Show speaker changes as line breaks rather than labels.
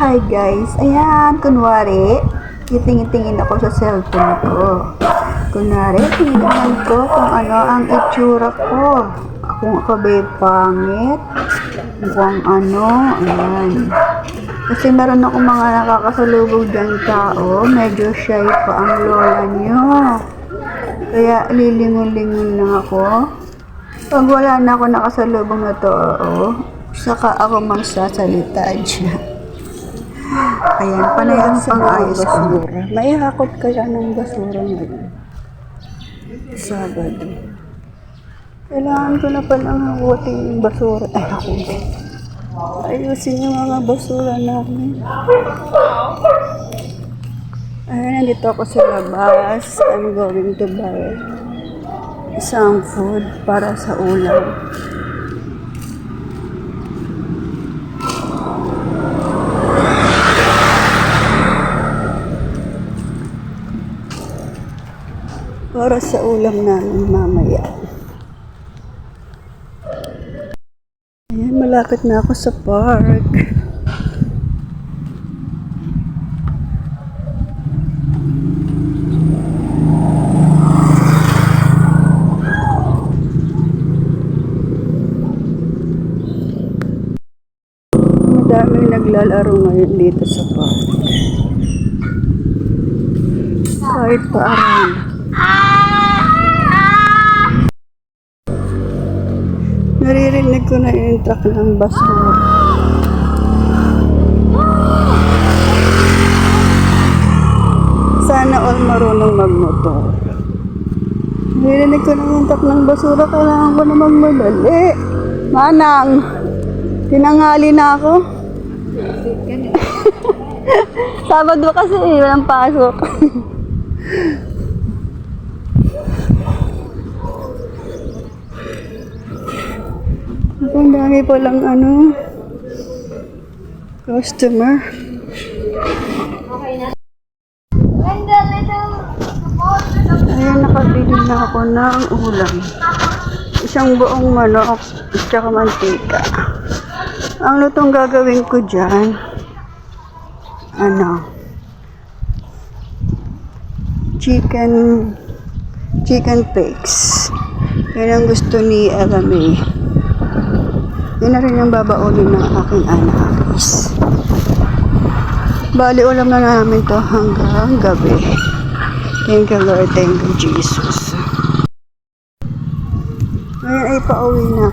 Hi guys, ayan, kunwari, titingin-tingin ako sa cellphone ko. Kunwari, tingnan ko kung ano ang itsura ko. Kung ako ba'y pangit, kung ano, ayan. Kasi meron ako mga nakakasalubog dyan tao, medyo shy pa ang lola nyo. Kaya lilingon-lingon lang ako. Pag wala na ako nakasalubong na to, oo, saka ako magsasalita dyan. Ayan, panay ang pang-ayos ko. May hakot kaya ng basura ngayon. Sabado. Kailangan ko na palang hakutin yung basura. Ay, ako. Ayusin yung mga basura namin. Ayan, nandito ako sa labas. I'm going to buy isang food para sa ulam. Para sa ulam namin mamaya. Ayan, malapit na ako sa park. Madaming naglalaro ngayon dito sa park. Kahit paaran. Naririnig ko na yung truck ng basura. Sana all marunong magmotor. Naririnig ko na yung truck ng basura. Kailangan ko na magmadali. Manang, tinangali na ako. Sabado kasi eh, walang pasok. Ako, ang dami pa lang ano, customer. Ayan, nakabili na ako ng ulam. Isang buong manok, at saka mantika. Ang lutong gagawin ko dyan, ano, chicken, chicken pigs. Yan ang gusto ni Ella May. Yun na rin ang babaunin ng aking anak. Bali, ulam na namin to hanggang gabi. Thank you Lord, thank you Jesus. Ngayon ay pauwi na.